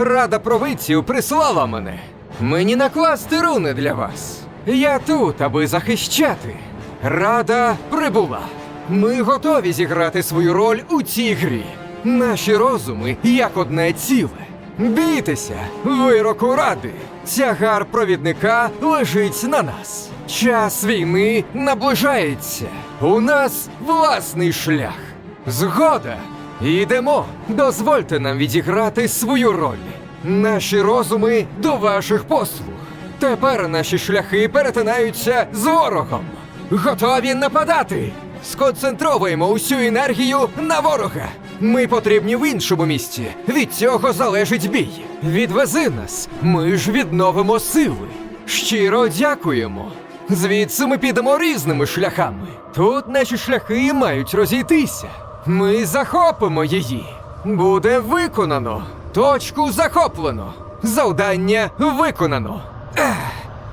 Рада провидців прислала мене. Мені накласти руни для вас. Я тут, аби захищати. Рада прибула. Ми готові зіграти свою роль у цій грі. Наші розуми як одне ціле. Бійтеся, вироку ради. Тягар провідника лежить на нас. Час війни наближається. У нас власний шлях. Згода. Йдемо. Дозвольте нам відіграти свою роль. Наші розуми до ваших послуг. Тепер наші шляхи перетинаються з ворогом. Готові нападати. Сконцентровуємо усю енергію на ворога. Ми потрібні в іншому місці. Від цього залежить бій. Відвези нас. Ми ж відновимо сили. Щиро дякуємо. Звідси ми підемо різними шляхами. Тут наші шляхи мають розійтися. Ми захопимо її. Буде виконано. Точку захоплено. Завдання виконано. Ех,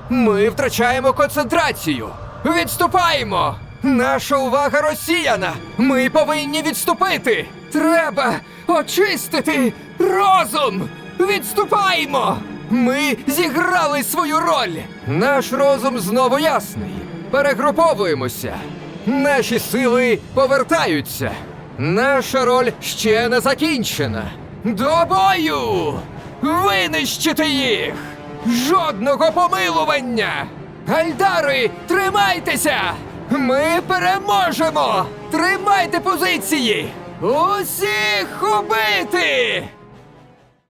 ми втрачаємо концентрацію. Відступаємо! Наша увага розсіяна! Ми повинні відступити! Треба очистити розум! Відступаємо! Ми зіграли свою роль! Наш розум знову ясний. Перегруповуємося. Наші сили повертаються. Наша роль ще не закінчена. До бою! Винищити їх! Жодного помилування! Альдари, тримайтеся! Ми переможемо! Тримайте позиції! Усіх убити!